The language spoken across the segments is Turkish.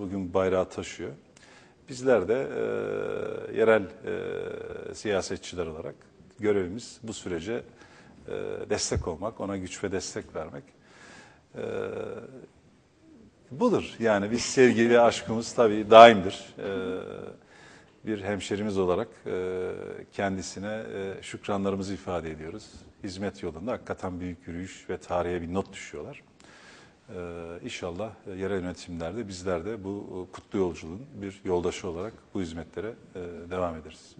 bugün bayrağı taşıyor. Bizler de e, yerel e, siyasetçiler olarak görevimiz bu sürece e, destek olmak, ona güç ve destek vermek. E, budur. Yani biz sevgi ve aşkımız tabii daimdir. E, bir hemşerimiz olarak e, kendisine e, şükranlarımızı ifade ediyoruz. Hizmet yolunda hakikaten büyük yürüyüş ve tarihe bir not düşüyorlar. Ee, inşallah e, yerel yönetimlerde bizler de bu e, kutlu yolculuğun bir yoldaşı olarak bu hizmetlere e, devam ederiz.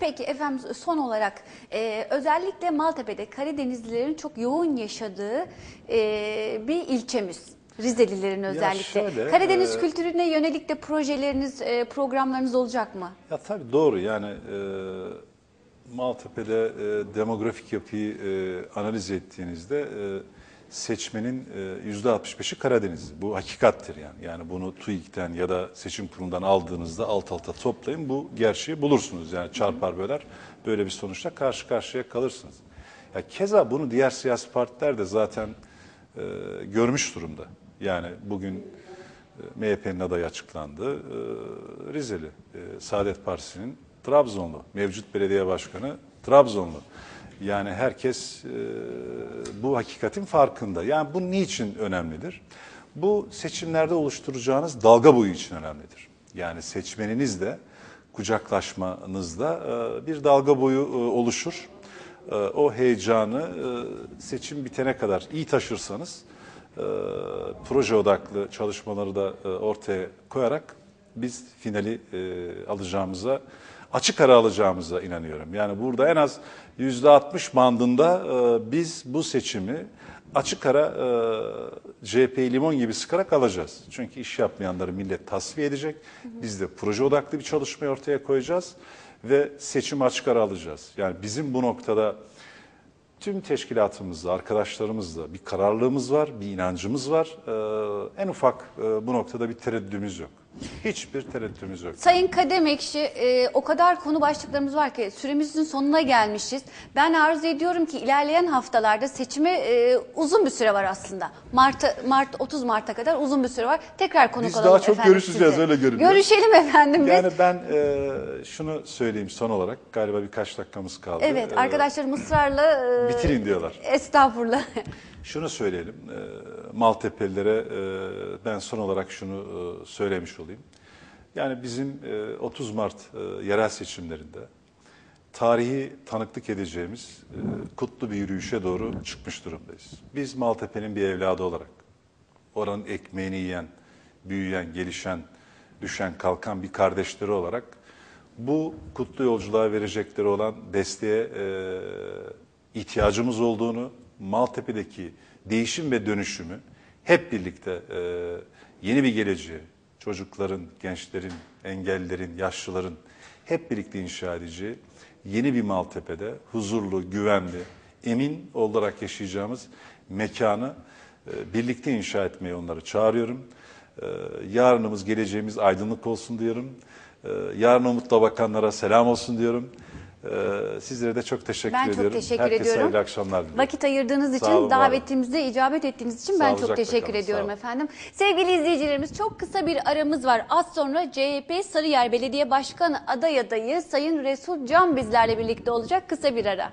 Peki efendim son olarak e, özellikle Maltepe'de Karadenizlilerin çok yoğun yaşadığı e, bir ilçemiz. Rizelilerin özellikle. şöyle, Karadeniz e, kültürüne yönelik de projeleriniz, e, programlarınız olacak mı? Ya tabii doğru yani e, Maltepe'de e, demografik yapıyı e, analiz ettiğinizde e, seçmenin e, yüzde 65'i Karadeniz. Bu hakikattir yani. Yani bunu TÜİK'ten ya da seçim kurulundan aldığınızda alt alta toplayın bu gerçeği bulursunuz. Yani çarpar böler böyle bir sonuçla karşı karşıya kalırsınız. Ya keza bunu diğer siyasi partiler de zaten e, görmüş durumda. Yani bugün e, MHP'nin adayı açıklandı. E, Rizeli, e, Saadet Partisi'nin Trabzonlu, mevcut belediye başkanı Trabzonlu. Yani herkes e, bu hakikatin farkında. Yani bu niçin önemlidir? Bu seçimlerde oluşturacağınız dalga boyu için önemlidir. Yani seçmeniniz de kucaklaşmanızda e, bir dalga boyu e, oluşur. O heyecanı seçim bitene kadar iyi taşırsanız proje odaklı çalışmaları da ortaya koyarak biz finali e, alacağımıza, açık ara alacağımıza inanıyorum. Yani burada en az yüzde 60 bandında e, biz bu seçimi açık ara e, CHP'yi limon gibi sıkarak alacağız. Çünkü iş yapmayanları millet tasfiye edecek. Biz de proje odaklı bir çalışmayı ortaya koyacağız ve seçim açık ara alacağız. Yani bizim bu noktada tüm teşkilatımızla, arkadaşlarımızla bir kararlılığımız var, bir inancımız var. Ee, en ufak e, bu noktada bir tereddüdümüz yok. Hiçbir tereddüdümüz yok. Sayın Kadem Ekşi, e, o kadar konu başlıklarımız var ki süremizin sonuna gelmişiz. Ben arzu ediyorum ki ilerleyen haftalarda seçime e, uzun bir süre var aslında. Mart, Mart 30 Mart'a kadar uzun bir süre var. Tekrar konuk Biz alalım daha çok efendim görüşeceğiz, sizi. öyle görünüyor. Görüşelim efendim biz. Yani ben e, şunu söyleyeyim son olarak, galiba birkaç dakikamız kaldı. evet Ee, arkadaşlarım ısrarla... e, Bitirin diyorlar. Estağfurullah. Şunu söyleyelim, e, Maltepe'lilere e, ben son olarak şunu e, söylemiş olayım. Yani bizim e, 30 Mart e, yerel seçimlerinde tarihi tanıklık edeceğimiz e, kutlu bir yürüyüşe doğru çıkmış durumdayız. Biz Maltepe'nin bir evladı olarak, oranın ekmeğini yiyen, büyüyen, gelişen, düşen, kalkan bir kardeşleri olarak bu kutlu yolculuğa verecekleri olan desteğe e, ihtiyacımız olduğunu, Maltepe'deki değişim ve dönüşümü hep birlikte e, yeni bir geleceğe, çocukların, gençlerin, engellilerin, yaşlıların hep birlikte inşa edeceği yeni bir Maltepe'de huzurlu, güvenli, emin olarak yaşayacağımız mekanı e, birlikte inşa etmeye onları çağırıyorum. E, yarınımız, geleceğimiz aydınlık olsun diyorum. E, yarın umutla bakanlara selam olsun diyorum. E, sizlere de çok teşekkür Ben çok ediyorum. teşekkür Herkese ediyorum. hayırlı akşamlar diliyorum. Vakit ayırdığınız Sağ olun, için, var olun. davetimize icabet ettiğiniz için ben çok teşekkür kalın, sağ ediyorum efendim. Sevgili izleyicilerimiz çok kısa bir aramız var. Az sonra CHP Sarıyer Belediye Başkanı aday adayı Sayın Resul Can bizlerle birlikte olacak. Kısa bir ara.